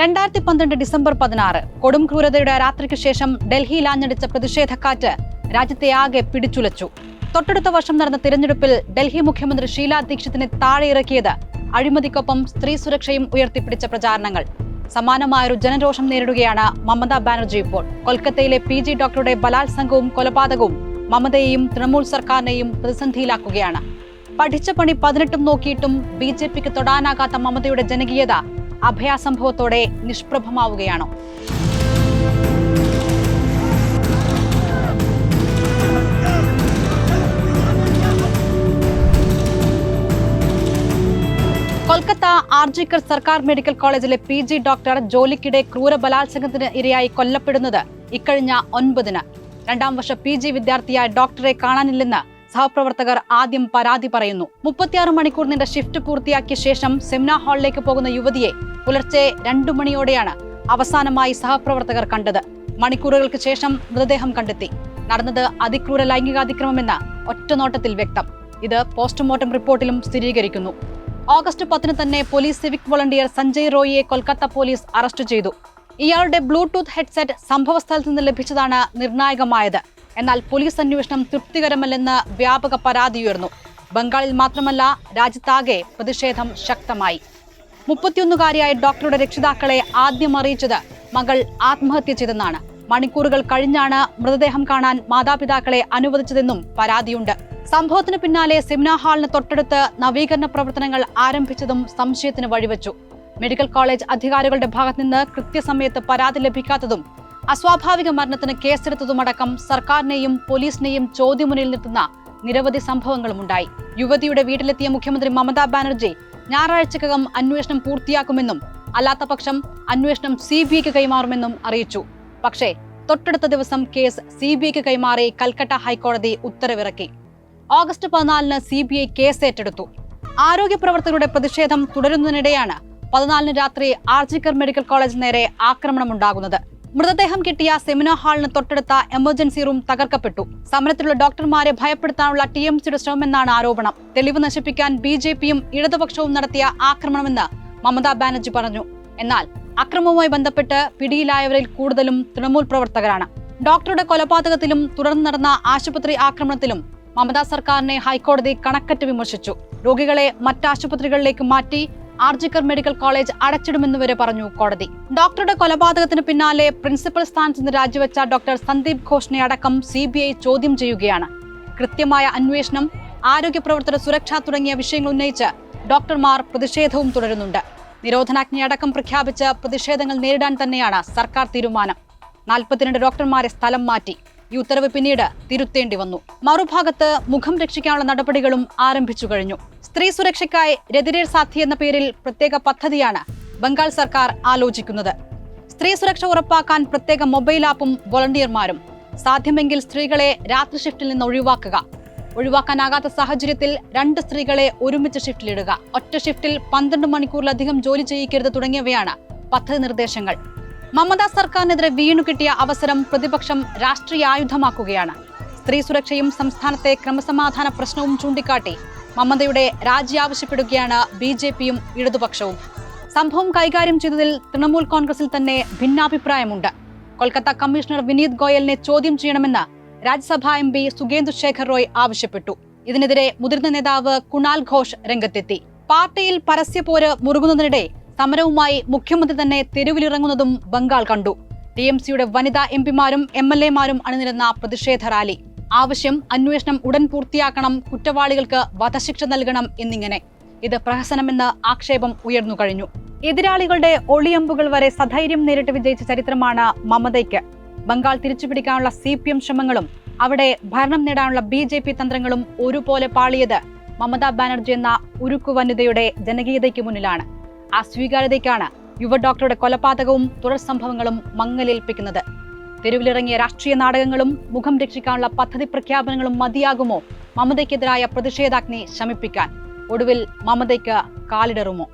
രണ്ടായിരത്തി പന്ത്രണ്ട് ഡിസംബർ പതിനാറ് കൊടും ക്രൂരതയുടെ രാത്രിക്ക് ശേഷം ഡൽഹിയിൽ ആഞ്ഞടിച്ച പ്രതിഷേധക്കാറ്റ് രാജ്യത്തെ ആകെ പിടിച്ചുലച്ചു. തൊട്ടടുത്ത വർഷം നടന്ന തിരഞ്ഞെടുപ്പിൽ ഡൽഹി മുഖ്യമന്ത്രി ഷീല ദീക്ഷിതിനെ താഴെ ഇറക്കിയത് അഴിമതിക്കൊപ്പം സ്ത്രീ സുരക്ഷയും ഉയർത്തിപ്പിടിച്ച പ്രചാരണങ്ങൾ. സമാനമായൊരു ജനരോഷം നേരിടുകയാണ് മമതാ ബാനർജി ഇപ്പോൾ. കൊൽക്കത്തയിലെ പി ജി ഡോക്ടറുടെ ബലാത്സംഗവും കൊലപാതകവും മമതയെയും തൃണമൂൽ സർക്കാരിനെയും പ്രതിസന്ധിയിലാക്കുകയാണ്. പഠിച്ച പണി പതിനെട്ടും നോക്കിയിട്ടും ബി ജെ പിക്ക് തൊടാനാകാത്ത മമതയുടെ ജനകീയത അഭയാസംഭവത്തോടെ നിഷ്പ്രഭമാവുകയാണോ. കൊൽക്കത്ത ആർജിക്കർ സർക്കാർ മെഡിക്കൽ കോളേജിലെ പി ജി ഡോക്ടർ ജോലിക്കിടെ ക്രൂര ബലാത്സംഗത്തിന് ഇരയായി കൊല്ലപ്പെടുന്നത് ഇക്കഴിഞ്ഞ ഒൻപതിന്. രണ്ടാം വർഷ പി ജി വിദ്യാർത്ഥിയായ ഡോക്ടറെ കാണാനില്ലെന്ന് സഹപ്രവർത്തകർ ആദ്യം പരാതി പറയുന്നു. മുപ്പത്തിയാറ് മണിക്കൂർ നീണ്ട ഷിഫ്റ്റ് പൂർത്തിയാക്കിയ ശേഷം സെമിനാർ ഹാളിലേക്ക് പോകുന്ന യുവതിയെ പുലർച്ചെ രണ്ടു മണിയോടെയാണ് അവസാനമായി സഹപ്രവർത്തകർ കണ്ടത്. മണിക്കൂറുകൾക്ക് ശേഷം മൃതദേഹം കണ്ടെത്തി. നടന്നത് അതിക്രൂര ലൈംഗികാതിക്രമമെന്ന ഒറ്റനോട്ടത്തിൽ വ്യക്തം. ഇത് പോസ്റ്റ്മോർട്ടം റിപ്പോർട്ടിലും സ്ഥിരീകരിക്കുന്നു. ഓഗസ്റ്റ് പത്തിന് തന്നെ പോലീസ് സിവിക് വോളണ്ടിയർ സഞ്ജയ് റോയിയെ കൊൽക്കത്ത പോലീസ് അറസ്റ്റ് ചെയ്തു. ഇയാളുടെ ബ്ലൂടൂത്ത് ഹെഡ്സെറ്റ് സംഭവസ്ഥലത്ത് നിന്ന് ലഭിച്ചതാണ് നിർണായകമായത്. എന്നാൽ പോലീസ് അന്വേഷണം തൃപ്തികരമല്ലെന്ന് വ്യാപക പരാതി ഉയർന്നു. ബംഗാളിൽ മാത്രമല്ല രാജ്യത്താകെ പ്രതിഷേധം ശക്തമായി. മുപ്പത്തിയൊന്നുകാരിയായ ഡോക്ടറുടെ രക്ഷിതാക്കളെ ആദ്യം അറിയിച്ചത് മകൾ ആത്മഹത്യ ചെയ്തെന്നാണ്. മണിക്കൂറുകൾ കഴിഞ്ഞാണ് മൃതദേഹം കാണാൻ മാതാപിതാക്കളെ അനുവദിച്ചതെന്നും പരാതിയുണ്ട്. സംഭവത്തിന് പിന്നാലെ സെമിനാർ ഹാളിന് തൊട്ടടുത്ത് നവീകരണ പ്രവർത്തനങ്ങൾ ആരംഭിച്ചതും സംശയത്തിന് വഴിവെച്ചു. മെഡിക്കൽ കോളേജ് അധികാരികളുടെ ഭാഗത്ത് നിന്ന് കൃത്യസമയത്ത് പരാതി ലഭിക്കാത്തതും അസ്വാഭാവിക മരണത്തിന് കേസെടുത്തതുമടക്കം സർക്കാരിനെയും പോലീസിനെയും ചോദ്യമുന്നിൽ നിർത്തുന്ന നിരവധി സംഭവങ്ങളുമുണ്ടായി. യുവതിയുടെ വീട്ടിലെത്തിയ മുഖ്യമന്ത്രി മമതാ ബാനർജി ഞായറാഴ്ചക്കകം അന്വേഷണം പൂർത്തിയാക്കുമെന്നും അല്ലാത്തപക്ഷം അന്വേഷണം സി ബി ഐക്ക് കൈമാറുമെന്നും അറിയിച്ചു. പക്ഷേ തൊട്ടടുത്ത ദിവസം കേസ് സി ബി ഐക്ക് കൈമാറി കൽക്കട്ട ഹൈക്കോടതി ഉത്തരവിറക്കി. ഓഗസ്റ്റ് പതിനാലിന് സി ബി ഐ കേസ് ഏറ്റെടുത്തു ആരോഗ്യ പ്രവർത്തകരുടെ പ്രതിഷേധം തുടരുന്നതിനിടെയാണ് പതിനാലിന് രാത്രി ആർജിക്കർ മെഡിക്കൽ കോളേജ് നേരെ ആക്രമണമുണ്ടാകുന്നത്. മൃതദേഹം കിട്ടിയ സെമിനാർ ഹാളിന് തൊട്ടടുത്ത എമർജൻസി റൂം തകർക്കപ്പെട്ടു. സമരത്തിലുള്ള ഡോക്ടർമാരെ ഭയപ്പെടുത്താനുള്ള ടി എം സിയുടെ ശ്രമമെന്നാണ് ആരോപണം. തെളിവ് നശിപ്പിക്കാൻ ബി ജെ പിയും ഇടതുപക്ഷവും നടത്തിയ ആക്രമണമെന്ന് മമതാ ബാനർജി പറഞ്ഞു. എന്നാൽ അക്രമവുമായി ബന്ധപ്പെട്ട് പിടിയിലായവരിൽ കൂടുതലും തൃണമൂൽ പ്രവർത്തകരാണ്. ഡോക്ടറുടെ കൊലപാതകത്തിലും തുടർന്ന് നടന്ന ആശുപത്രി ആക്രമണത്തിലും മമതാ സർക്കാരിനെ ഹൈക്കോടതി കണക്കറ്റ് വിമർശിച്ചു. രോഗികളെ മറ്റാശുപത്രികളിലേക്ക് മാറ്റി ആർജിക്കർ മെഡിക്കൽ കോളേജ് അടച്ചിടുമെന്ന് വരെ പറഞ്ഞു കോടതി. ഡോക്ടറുടെ കൊലപാതകത്തിന് പിന്നാലെ പ്രിൻസിപ്പൽ സ്ഥാനത്ത് നിന്ന് രാജിവെച്ച ഡോക്ടർ സന്ദീപ് ഘോഷിനെ അടക്കം സി ചോദ്യം ചെയ്യുകയാണ്. കൃത്യമായ അന്വേഷണം ആരോഗ്യ പ്രവർത്തന സുരക്ഷ തുടങ്ങിയ വിഷയങ്ങൾ ഉന്നയിച്ച് ഡോക്ടർമാർ പ്രതിഷേധവും തുടരുന്നുണ്ട്. നിരോധനാജ്ഞ അടക്കം പ്രഖ്യാപിച്ച് പ്രതിഷേധങ്ങൾ നേരിടാൻ തന്നെയാണ് സർക്കാർ തീരുമാനം. നാൽപ്പത്തിരണ്ട് ഡോക്ടർമാരെ സ്ഥലം മാറ്റി. ഈ ഉത്തരവ് പിന്നീട് തിരുത്തേണ്ടി വന്നു. മറുഭാഗത്ത് മുഖം രക്ഷിക്കാനുള്ള നടപടികളും ആരംഭിച്ചു കഴിഞ്ഞു. സ്ത്രീ സുരക്ഷയ്ക്കായി രതിരേർ സാധ്യ എന്ന പേരിൽ പ്രത്യേക പദ്ധതിയാണ് ബംഗാൾ സർക്കാർ ആലോചിക്കുന്നത്. സ്ത്രീ സുരക്ഷ ഉറപ്പാക്കാൻ പ്രത്യേക മൊബൈൽ ആപ്പും വോളണ്ടിയർമാരും. സാധ്യമെങ്കിൽ സ്ത്രീകളെ രാത്രി ഷിഫ്റ്റിൽ നിന്ന് ഒഴിവാക്കുക. ഒഴിവാക്കാനാകാത്ത സാഹചര്യത്തിൽ രണ്ട് സ്ത്രീകളെ ഒരുമിച്ച് ഷിഫ്റ്റിലിടുക. ഒറ്റ ഷിഫ്റ്റിൽ പന്ത്രണ്ട് മണിക്കൂറിലധികം ജോലി ചെയ്യിക്കരുത് തുടങ്ങിയവയാണ് പദ്ധതി നിർദ്ദേശങ്ങൾ. മമതാ സർക്കാരിനെതിരെ വീണു കിട്ടിയ അവസരം പ്രതിപക്ഷം രാഷ്ട്രീയ ആയുധമാക്കുകയാണ്. സ്ത്രീ സുരക്ഷയും സംസ്ഥാനത്തെ ക്രമസമാധാന പ്രശ്നവും ചൂണ്ടിക്കാട്ടി മമതയുടെ രാജി ആവശ്യപ്പെടുകയാണ് ബി ജെ പിയും ഇടതുപക്ഷവും. സംഭവം കൈകാര്യം ചെയ്തതിൽ തൃണമൂൽ കോൺഗ്രസിൽ തന്നെ ഭിന്നാഭിപ്രായമുണ്ട്. കൊൽക്കത്ത കമ്മീഷണർ വിനീത് ഗോയലിനെ ചോദ്യം ചെയ്യണമെന്ന് രാജ്യസഭാ എം പി സുഗേന്ദു ശേഖർ റോയ് ആവശ്യപ്പെട്ടു. ഇതിനെതിരെ മുതിർന്ന നേതാവ് കുണാൽ ഘോഷ് രംഗത്തെത്തി. പാർട്ടിയിൽ പരസ്യപോര് മുറുകുന്നതിനിടെ സമരവുമായി മുഖ്യമന്ത്രി തന്നെ തെരുവിലിറങ്ങുന്നതും ബംഗാൾ കണ്ടു. ടി എം സിയുടെ വനിതാ എം പിമാരും എം എൽ എമാരും അണിനിരുന്ന പ്രതിഷേധ റാലി. ആവശ്യം അന്വേഷണം ഉടൻ പൂർത്തിയാക്കണം കുറ്റവാളികൾക്ക് വധശിക്ഷ നൽകണം എന്നിങ്ങനെ. ഇത് പ്രഹസനമെന്ന് ആക്ഷേപം ഉയർന്നു കഴിഞ്ഞു. എതിരാളികളുടെ ഒളിയമ്പുകൾ വരെ സധൈര്യം നേരിട്ട് വിജയിച്ച ചരിത്രമാണ് മമതയ്ക്ക്. ബംഗാൾ തിരിച്ചുപിടിക്കാനുള്ള സി പി എം ശ്രമങ്ങളും അവിടെ ഭരണം നേടാനുള്ള ബി ജെ പി തന്ത്രങ്ങളും ഒരുപോലെ പാളിയത് മമതാ ബാനർജി എന്ന ഉരുക്കു വനിതയുടെ ജനകീയതയ്ക്ക് മുന്നിലാണ്. ആ സ്വീകാര്യതയ്ക്കാണ് യുവ ഡോക്ടറുടെ കൊലപാതകവും തുടർ സംഭവങ്ങളും മങ്ങലേൽപ്പിക്കുന്നത്. തെരുവിലിറങ്ങിയ രാഷ്ട്രീയ നാടകങ്ങളും മുഖം രക്ഷിക്കാനുള്ള പദ്ധതി പ്രഖ്യാപനങ്ങളും മതിയാകുമോ? മമതയ്ക്കെതിരായ പ്രതിഷേധാഗ്നി ശമിപ്പിക്കാൻ ഒടുവിൽ മമതയ്ക്ക് കാലിടറുമോ?